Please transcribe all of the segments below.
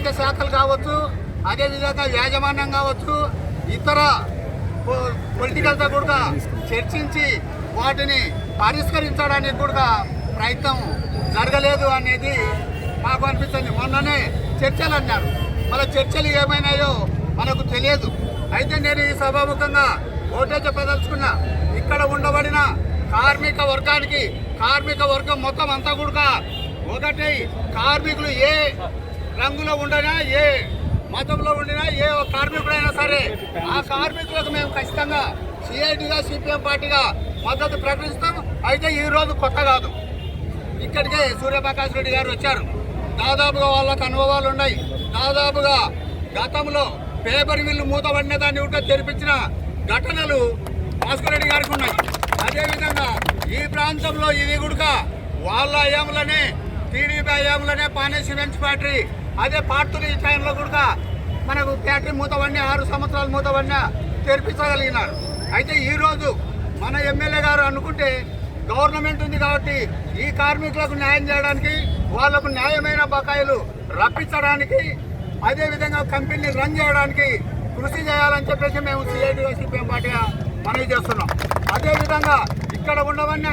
స్థానిక శాఖలు కావచ్చు అదేవిధంగా యాజమాన్యం కావచ్చు ఇతర పొలిటికల్తో కూడా చర్చించి వాటిని పరిష్కరించడానికి కూడా ప్రయత్నం జరగలేదు అనేది మాకు అనిపిస్తుంది. మొన్ననే చర్చలు అన్నారు. మన చర్చలు ఏమైనాయో మనకు తెలియదు. అయితే నేను ఈ సభాముఖంగా ఓటే చెప్పదలుచుకున్నా ఇక్కడ ఉండబడిన కార్మిక వర్గానికి కార్మిక వర్గం మొత్తం అంతా కూడా ఒకటి. కార్మికులు ఏ రంగులో ఉండినా ఏ మతంలో ఉండినా ఏ కార్మికుడైనా సరే ఆ కార్మికులకు మేము ఖచ్చితంగా సిఐటిగా సిపిఎం పార్టీగా మద్దతు ప్రకటిస్తాం. అయితే ఈ రోజు కొత్త కాదు. ఇక్కడికే సూర్యప్రకాష్ రెడ్డి గారు వచ్చారు. దాదాపుగా వాళ్ళకు అనుభవాలు ఉన్నాయి. దాదాపుగా గతంలో పేపర్ మిల్లు మూతబడిన దాన్ని కూడా తెరిపించిన ఘటనలు భాస్కర్ రెడ్డి గారికి ఉన్నాయి. అదేవిధంగా ఈ ప్రాంతంలో ఇది కూడా వాళ్ళ అయ్యాంలోనే టీడీపీ అయ్యాంలోనే పానే సిమెంట్స్ ఫ్యాక్టరీ అదే పార్తులు ఈ టైంలో కూడా మనకు ఫ్యాక్టరీ మూతవన్నీ ఆరు సంవత్సరాలు మూతవన్నీ తెరిపించగలిగినారు. అయితే ఈరోజు మన ఎమ్మెల్యే గారు అనుకుంటే గవర్నమెంట్ ఉంది కాబట్టి ఈ కార్మికులకు న్యాయం చేయడానికి వాళ్ళకు న్యాయమైన బకాయిలు రప్పించడానికి అదేవిధంగా కంపెనీని రన్ చేయడానికి కృషి చేయాలని చెప్పేసి మేము సిఐటి సిపిఎం పార్టీగా మనవి చేస్తున్నాం. అదేవిధంగా ఇక్కడ ఉండవన్న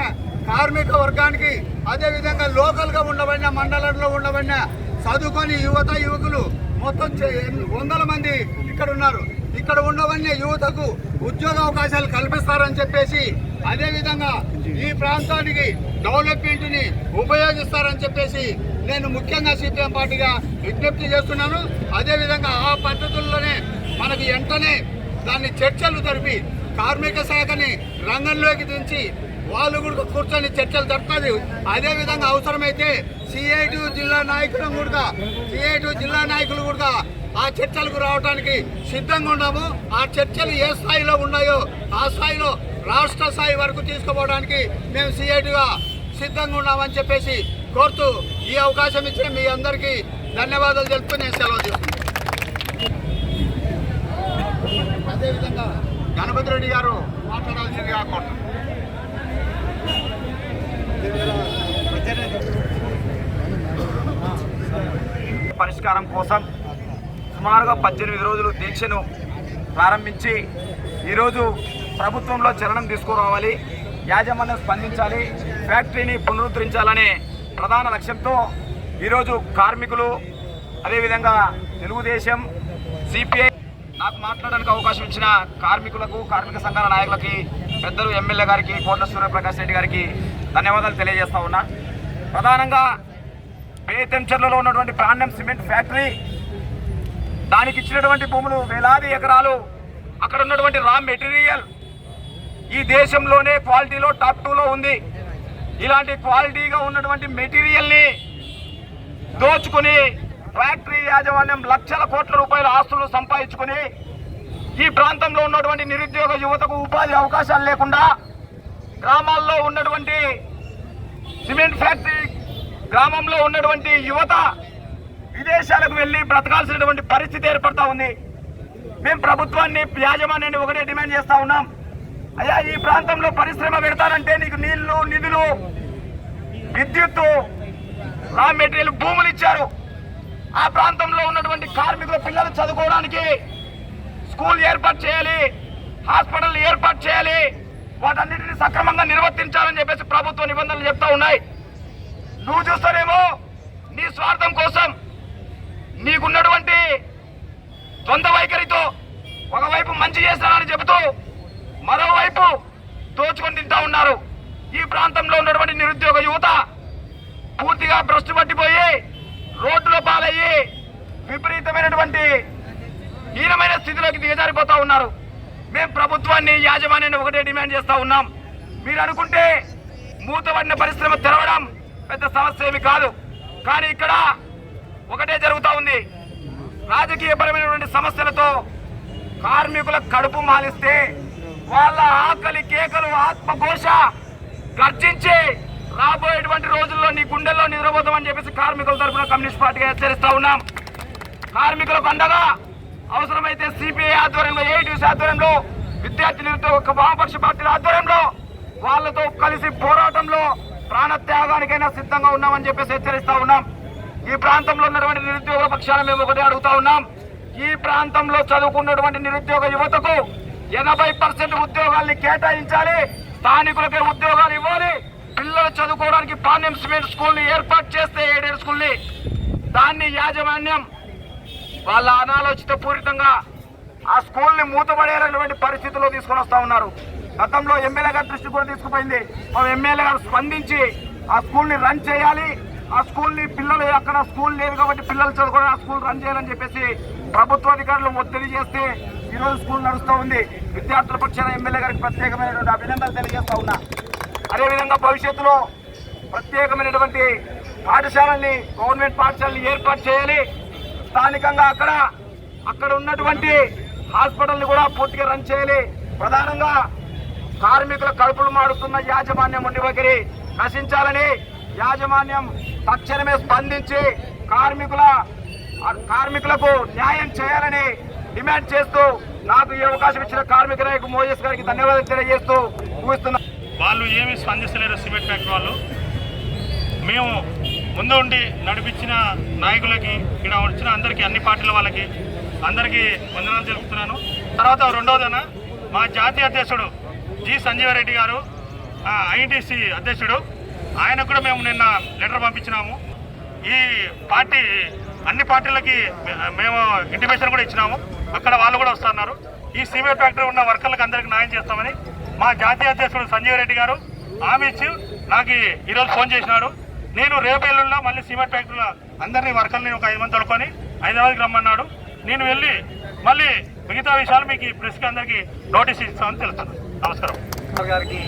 కార్మిక వర్గానికి అదేవిధంగా లోకల్గా ఉండబడిన మండలంలో ఉండబడిన చదువుకొని యువత యువకులు మొత్తం చే- వందల మంది ఇక్కడ ఉన్నారు. ఇక్కడ ఉండవన్నీ యువతకు ఉద్యోగ అవకాశాలు కల్పిస్తారని చెప్పేసి అదేవిధంగా ఈ ప్రాంతానికి డెవలప్మెంట్ని ఉపయోగిస్తారని చెప్పేసి నేను ముఖ్యంగా సిపిఎం పార్టీగా విజ్ఞప్తి చేస్తున్నాను. అదేవిధంగా ఆ పద్ధతుల్లోనే మనకి వెంటనే దాన్ని చర్చలు జరిపి కార్మిక శాఖని రంగంలోకి దించి వాళ్ళు కూడా కూర్చొని చర్చలు జరుగుతుంది అదే విధంగా అవసరమైతే సిఐటి జిల్లా నాయకులు కూడా సిఐటి జిల్లా నాయకులు కూడా ఆ చర్చలకు రావడానికి సిద్ధంగా ఉన్నాము. ఆ చర్చలు ఏ స్థాయిలో ఉన్నాయో ఆ స్థాయిలో రాష్ట్ర స్థాయి వరకు తీసుకుపోవడానికి మేము సిఐటిగా సిద్ధంగా ఉన్నామని చెప్పేసి కోరుతూ ఈ అవకాశం ఇచ్చిన మీ అందరికీ ధన్యవాదాలు తెలుపుతూ నేను సెలవు తీసుకుంటాను అదేవిధంగా గణపతి రెడ్డి గారు మాట్లాడాల్సిందిగా కోరుతున్నాను. పరిష్కారం కోసం సుమారుగా పద్దెనిమిది రోజులు దీక్షను ప్రారంభించి ఈరోజు ప్రభుత్వంలో చలనం తీసుకురావాలి యాజమాన్యం స్పందించాలి ఫ్యాక్టరీని పునరుద్ధరించాలనే ప్రధాన లక్ష్యంతో ఈరోజు కార్మికులు అదేవిధంగా తెలుగుదేశం సిపిఐ నాకు మాట్లాడడానికి అవకాశం ఇచ్చిన కార్మికులకు కార్మిక సంఘాల నాయకులకి పెద్దలు ఎమ్మెల్యే గారికి కోట్ల సూర్యప్రకాష్ రెడ్డి గారికి ధన్యవాదాలు తెలియజేస్తా ఉన్నా. ప్రధానంగా బేతంచెర్లలో ఉన్నటువంటి ప్రాణం సిమెంట్ ఫ్యాక్టరీ దానికి ఇచ్చినటువంటి భూములు వేలాది ఎకరాలు. అక్కడ ఉన్నటువంటి రా మెటీరియల్ ఈ దేశంలోనే క్వాలిటీలో టాప్ టూలో ఉంది. ఇలాంటి క్వాలిటీగా ఉన్నటువంటి మెటీరియల్ని దోచుకుని ఫ్యాక్టరీ యాజమాన్యం లక్షల కోట్ల రూపాయల ఆస్తులు సంపాదించుకుని ఈ ప్రాంతంలో ఉన్నటువంటి నిరుద్యోగ యువతకు ఉపాధి అవకాశాలు లేకుండా గ్రామాల్లో ఉన్నటువంటి సిమెంట్ ఫ్యాక్టరీ గ్రామంలో ఉన్నటువంటి యువత విదేశాలకు వెళ్ళి బ్రతకాల్సినటువంటి పరిస్థితి ఏర్పడతా ఉంది. మేము ప్రభుత్వాన్ని యాజమాన్యాన్ని ఒకటే డిమాండ్ చేస్తా ఉన్నాం. అయ్యా ఈ ప్రాంతంలో పరిశ్రమ పెడతారంటే నీకు నీళ్ళు నిధులు విద్యుత్తు రా మెటీరియల్ భూములు ఇచ్చారు. ఆ ప్రాంతంలో ఉన్నటువంటి కార్మికుల పిల్లలు చదువుకోవడానికి స్కూల్ ఏర్పాటు చేయాలి హాస్పిటల్ ఏర్పాటు చేయాలి వాటన్నిటిని సక్రమంగా నిర్వర్తించాలని చెప్పేసి ప్రభుత్వ నిబంధనలు చెప్తా ఉన్నాయి. నువ్వు చూస్తానేమో నీ స్వార్థం కోసం నీకున్నటువంటి ద్వంద్వ వైఖరితో ఒకవైపు మంచి చేస్తానని చెబుతూ మరోవైపు దోచుకొని తింటా ఉన్నారు. ఈ ప్రాంతంలో ఉన్నటువంటి నిరుద్యోగ యువత పూర్తిగా భ్రష్టు పట్టిపోయి రోడ్డులో పాలయ్యి విపరీతమైనటువంటి హీనమైన స్థితిలోకి దిగజారిపోతా ఉన్నారు. మేము ప్రభుత్వాన్ని యాజమాన్యాన్ని ఒకటే డిమాండ్ చేస్తూ ఉన్నాం. మీరు అనుకుంటే మూతబడిన పరిశ్రమ తెరవడం పెద్ద సమస్య ఏమి కాదు. కానీ ఇక్కడ ఒకటే జరుగుతూ ఉంది. రాజకీయపరమైనటువంటి సమస్యలతో కార్మికుల కడుపు మాలిస్తే వాళ్ళ ఆకలి కేకలు ఆత్మఘోష గర్జించి రాబోయేటువంటి రోజుల్లో నీ గుండెల్లో నిద్రపోతామని చెప్పేసి కార్మికుల తరఫున కమ్యూనిస్ట్ పార్టీగా హెచ్చరిస్తూ ఉన్నాం. కార్మికులకు అండగా అవసరమైతే సిపిఐ ఆధ్వర్యంలో ఏఐటీసీ ఆధ్వర్యంలో విద్యార్థి నిరుద్యోగ వామపక్ష పార్టీల ఆధ్వర్యంలో వాళ్ళతో కలిసి పోరాటంలో ప్రాణత్యాగానికైనా సిద్ధంగా ఉన్నామని చెప్పేసి హెచ్చరిస్తా ఉన్నాం. ఈ ప్రాంతంలో ఉన్నటువంటి నిరుద్యోగ పక్షాన మేము ఒకటే అడుగుతా ఉన్నాం. ఈ ప్రాంతంలో చదువుకున్నటువంటి నిరుద్యోగ యువతకు ఎనభై పర్సెంట్ ఉద్యోగాల్ని కేటాయించాలి. స్థానికులకే ఉద్యోగాలు ఇవ్వాలి. పిల్లలు చదువుకోవడానికి పాండ్యం సిమెంట్ స్కూల్ని ఏర్పాటు చేస్తే ఏడేడు స్కూల్ని. దాన్ని యాజమాన్యం వాళ్ళ అనాలోచిత పూరితంగా ఆ స్కూల్ని మూతపడేటటువంటి పరిస్థితుల్లో తీసుకొని వస్తా ఉన్నారు. గతంలో ఎమ్మెల్యే గారి దృష్టి కూడా తీసుకుపోయింది. మా ఎమ్మెల్యే గారు స్పందించి ఆ స్కూల్ని రన్ చేయాలి. ఆ స్కూల్ని పిల్లలు అక్కడ స్కూల్ లేదు కాబట్టి పిల్లలు చదువుకోవడం ఆ స్కూల్ రన్ చేయాలని చెప్పేసి ప్రభుత్వ అధికారులు ఒత్తిడి చేస్తే ఈ రోజు స్కూల్ నడుస్తూ ఉంది. విద్యార్థుల పక్షాన ఎమ్మెల్యే గారికి ప్రత్యేకమైనటువంటి అభినందనలు తెలియజేస్తా ఉన్నా. అదేవిధంగా భవిష్యత్తులో ప్రత్యేకమైనటువంటి పాఠశాలని గవర్నమెంట్ పాఠశాలని ఏర్పాటు చేయాలి. స్థానికంగా అక్కడ అక్కడ ఉన్నటువంటి హాస్పిటల్ని కూడా పూర్తిగా రన్ చేయాలి. ప్రధానంగా కార్మికుల కడుపులు మారుతున్న యాజమాన్యం ఉండివగిరి ఒకరి నశించాలని యాజమాన్యం తక్షణమే స్పందించి కార్మికుల కార్మికులకు న్యాయం చేయాలని డిమాండ్ చేస్తూ నాకు ఈ అవకాశం ఇచ్చిన కార్మిక నాయకు మోజస్ గారికి ధన్యవాదాలు తెలియజేస్తూ ముగిస్తున్నా వాళ్ళు ఏమి స్పందిస్తలేరు సిమెంట్ ఫ్యాక్టరీ వాళ్ళు. మేము ముందు ఉండి నడిపించిన నాయకులకి ఇక్కడ వచ్చిన అందరికీ అన్ని పార్టీల వాళ్ళకి అందరికీ వందనాలు తెలుపుతున్నాను. తర్వాత రెండవదన మా జాతీయ అధ్యక్షుడు జి సంజీవారెడ్డి గారు ఐఎన్టీసీ అధ్యక్షుడు. ఆయన కూడా మేము నిన్న లెటర్ పంపించినాము. ఈ పార్టీ అన్ని పార్టీలకి మేము ఇంటిమేషన్ కూడా ఇచ్చినాము. అక్కడ వాళ్ళు కూడా వస్తున్నారు. ఈ సిమెంట్ ఫ్యాక్టరీ ఉన్న వర్కర్లకు అందరికీ న్యాయం చేస్తామని మా జాతీయ అధ్యక్షుడు సంజీవ్ రెడ్డి గారు హామీ ఇచ్చి నాకు ఈరోజు ఫోన్ చేసినాడు నేను రేపు ఎల్లుండిలో మళ్ళీ సిమెంట్ ఫ్యాక్టరీలో అందరినీ వర్కర్ని ఒక ఐదు మంది తొడుకొని హైదరాబాద్కి రమ్మన్నాడు. నేను వెళ్ళి మళ్ళీ మిగతా విషయాలు మీకు ప్రెస్కి అందరికీ నోటీస్ ఇస్తామని తెలుస్తున్నాను నమస్కారం. గారికి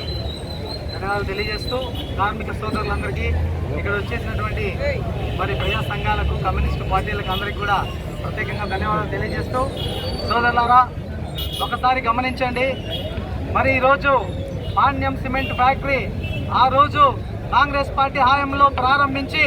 ధన్యవాదాలు తెలియజేస్తూ కార్మిక సోదరులందరికీ ఇక్కడ వచ్చేసినటువంటి మరి ప్రజా సంఘాలకు కమ్యూనిస్టు పార్టీలకు అందరికీ కూడా ప్రత్యేకంగా ధన్యవాదాలు తెలియజేస్తూ సోదరులారా ఒకసారి గమనించండి. మరి ఈరోజు పాండ్యం సిమెంట్ ఫ్యాక్టరీ ఆ రోజు కాంగ్రెస్ పార్టీ హయాంలో ప్రారంభించి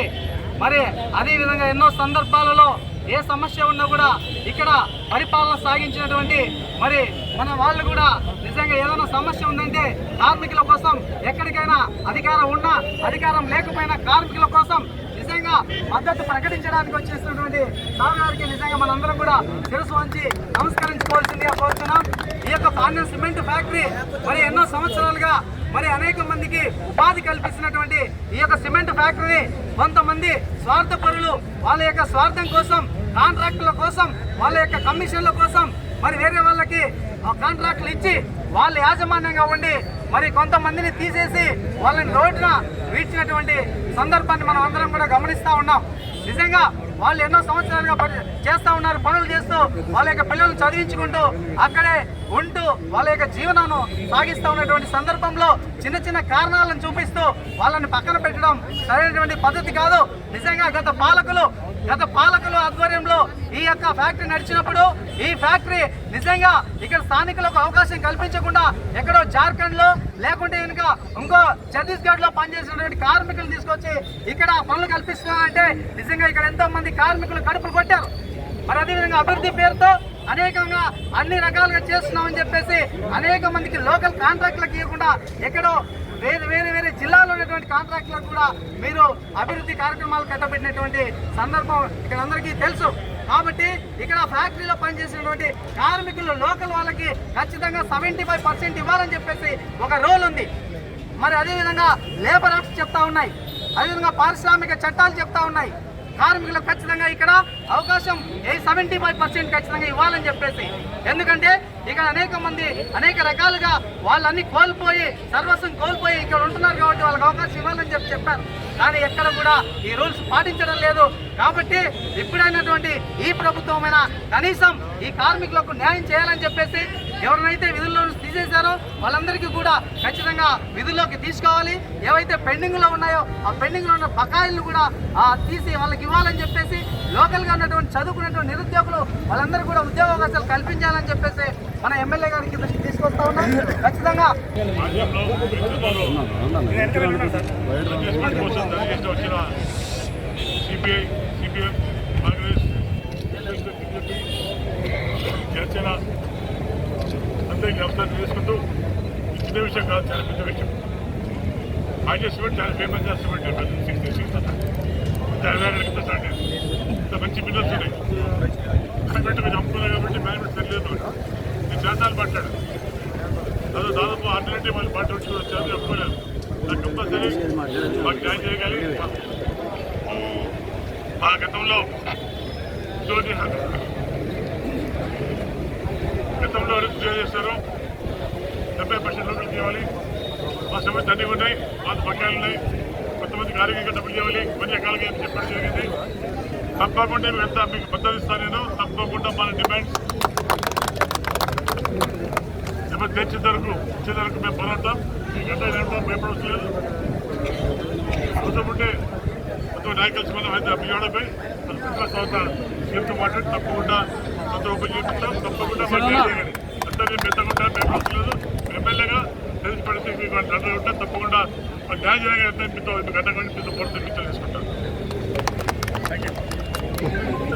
మరి అదేవిధంగా ఎన్నో సందర్భాలలో ఏ సమస్య ఉన్నా కూడా ఇక్కడ పరిపాలన సాగించినటువంటి మరి మన వాళ్ళు కూడా నిజంగా ఏదైనా సమస్య ఉందంటే కార్మికుల కోసం ఎక్కడికైనా అధికారం ఉన్నా అధికారం లేకపోయినా కార్మికుల కోసం నిజంగా మద్దతు ప్రకటించడానికి వచ్చేసినటువంటి సార్ గారికి నిజంగా మనందరం కూడా తెలుసు వంచి నమస్కరించుకోవాల్సిందిగా కోరుతున్నాం. ఈ యొక్క పాండ్యం సిమెంట్ ఫ్యాక్టరీ మరి ఎన్నో సంవత్సరాలుగా మరి అనేక మందికి ఉపాధి కల్పిస్తున్నటువంటి ఈ యొక్క సిమెంట్ ఫ్యాక్టరీ కొంతమంది స్వార్థపరులు వాళ్ళ యొక్క స్వార్థం కోసం కాంట్రాక్టుల కోసం వాళ్ళ యొక్క కమిషన్ల కోసం మరి వేరే వాళ్ళకి ఆ కాంట్రాక్టులు ఇచ్చి వాళ్ళ యాజమాన్యంగా ఉండి మరి కొంతమందిని తీసేసి వాళ్ళని రోడ్డున వీడ్చినటువంటి సందర్భాన్ని మనం అందరం కూడా గమనిస్తూ ఉన్నాం. నిజంగా వాళ్ళు ఎన్నో సంవత్సరాలుగా పని చేస్తూ ఉన్నారు పనులు చేస్తూ వాళ్ళ యొక్క పిల్లల్ని చదివించుకుంటూ అక్కడే ఉంటూ వాళ్ళ యొక్క జీవనాన్ని సాగిస్తూ ఉన్నటువంటి సందర్భంలో చిన్న చిన్న కారణాలను చూపిస్తూ వాళ్ళని పక్కన పెట్టడం సరైనటువంటి పద్ధతి కాదు. నిజంగా గత పాలకులు గత పాలకుల ఆధ్వర్యంలో ఈ యొక్క ఫ్యాక్టరీ నడిచినప్పుడు ఈ ఫ్యాక్టరీ నిజంగా ఇక్కడ స్థానికులకు అవకాశం కల్పించకుండా ఎక్కడో జార్ఖండ్లో లేకుంటే కనుక ఇంకో ఛత్తీస్గఢ్లో పనిచేసినటువంటి కార్మికులు తీసుకొచ్చి ఇక్కడ పనులు కల్పిస్తున్నారంటే నిజంగా ఇక్కడ ఎంతో మంది కార్మికులు కడుపులు కొట్టారు. మరి అదేవిధంగా అభివృద్ధి పేరుతో అనేకంగా అన్ని రకాలుగా చేస్తున్నామని చెప్పేసి అనేక మందికి లోకల్ కాంట్రాక్టులకు ఇవ్వకుండా ఎక్కడో వేరే వేరే వేరే జిల్లా ఉన్నటువంటి కాంట్రాక్టులకు కూడా మీరు అభివృద్ధి కార్యక్రమాలు కట్టబెట్టినటువంటి సందర్భం ఇక్కడ అందరికీ తెలుసు. కాబట్టి ఇక్కడ ఫ్యాక్టరీలో పనిచేసినటువంటి కార్మికులు లోకల్ వాళ్ళకి ఖచ్చితంగా సెవెంటీ ఫైవ్ పర్సెంట్ ఇవ్వాలని చెప్పేసి ఒక రోల్ ఉంది. మరి అదేవిధంగా లేబర్ యాక్ట్స్ చెప్తా ఉన్నాయి. అదేవిధంగా పారిశ్రామిక చట్టాలు చెప్తా ఉన్నాయి. కార్మికులకు ఖచ్చితంగా ఇక్కడ అవకాశం ఏ సెవెంటీ ఫైవ్ పర్సెంట్ ఖచ్చితంగా ఇవ్వాలని చెప్పేసి. ఎందుకంటే ఇక్కడ అనేక మంది అనేక రకాలుగా వాళ్ళన్ని కోల్పోయి సర్వస్వం కోల్పోయి ఇక్కడ ఉంటున్నారు కాబట్టి వాళ్ళకి అవకాశం ఇవ్వాలని చెప్పి చెప్పారు. కానీ ఎక్కడ కూడా ఈ రూల్స్ పాటించడం లేదు. కాబట్టి ఇప్పుడైనటువంటి ఈ ప్రభుత్వమైనా కనీసం ఈ కార్మికులకు న్యాయం చేయాలని చెప్పేసి ఎవరినైతే విధుల్లో తీసేశారో వాళ్ళందరికీ కూడా ఖచ్చితంగా విధుల్లోకి తీసుకోవాలి ఏవైతే పెండింగ్లో ఉన్నాయో ఆ పెండింగ్లో ఉన్న బకాయిలను కూడా తీసి వాళ్ళకి ఇవ్వాలని చెప్పేసి లోకల్గా ఉన్నటువంటి చదువుకున్నటువంటి నిరుద్యోగులు వాళ్ళందరూ కూడా ఉద్యోగ అవకాశాలు కల్పించాలని చెప్పేసి మన ఎమ్మెల్యే గారికి దృష్టికి తీసుకొస్తా ఉన్నాం ఖచ్చితంగా రాజ్యంలో అడ్జస్ట్మెంట్ కోసం దయచేసి వచ్చిన CPI CPM Congress BJP Janasena అందరికీ నమస్కారం చేసుకుంటూ ఈ చిన్న విషయం కాదు చాలా పెద్ద విషయం ఆర్జెస్మెంట్ చాలా ఫేమస్ చేస్తామంటారు చేస్తామంటే సిక్స్టీ సిక్స్ చాలా ఇంత మంచి బిల్డర్స్ ఉన్నాయి మేనేజ్మెంట్ మీరు చంపుకున్నారు కాబట్టి మేనేజ్మెంట్ తెలియదు నేను శాతాలు పట్టాడు అదే దాదాపు ఆరు ఆల్టర్నేటివ్ వాళ్ళు పాట వచ్చి వచ్చారు చెప్పుకోలేదు నాకు కంపల్సరీ మాకు జాయిన్ చేయగలి మా గతంలో జ్యోతి గతంలో అరెస్ట్ చేశారు. డెబ్బై లోపలికి ఇవ్వాలి మా సమస్య అన్నీ ఉన్నాయి. వాళ్ళ బకాయిలు ఉన్నాయి. కొంతమందికి ఆరోగ్యంగా డబ్బులు ఇవ్వాలి. కొన్ని రకాలుగా చెప్పడం జరిగింది. తప్పకుండా మీకు ఎంత మీకు మద్దతు ఇస్తాను నేను తప్పకుండా మన డిమాండ్స్ ఎవరు తెచ్చే వరకు ఇచ్చే వరకు మేము పోరాడతాం. మీకు ఎంత ఏంటో భయపడవచ్చు లేదు అవసరం ఉంటే మొత్తం నాయకులు మనం అయితే బియ్యడపై తర్వాత సీఎంతో మాట్లాడి తప్పకుండా కొంత చేపిస్తాం. తప్పకుండా అందరినీ మెత్తకుండా భయపడవచ్చు లేదు ఎమ్మెల్యేగా తెలిసి పడితే మీకు అండగా ఉంటాం తప్పకుండా మాకు న్యాయం చేయగలిగితే మీతో మీకు అండగా మీతో పోటీ తీసుకుంటాం థ్యాంక్ యూ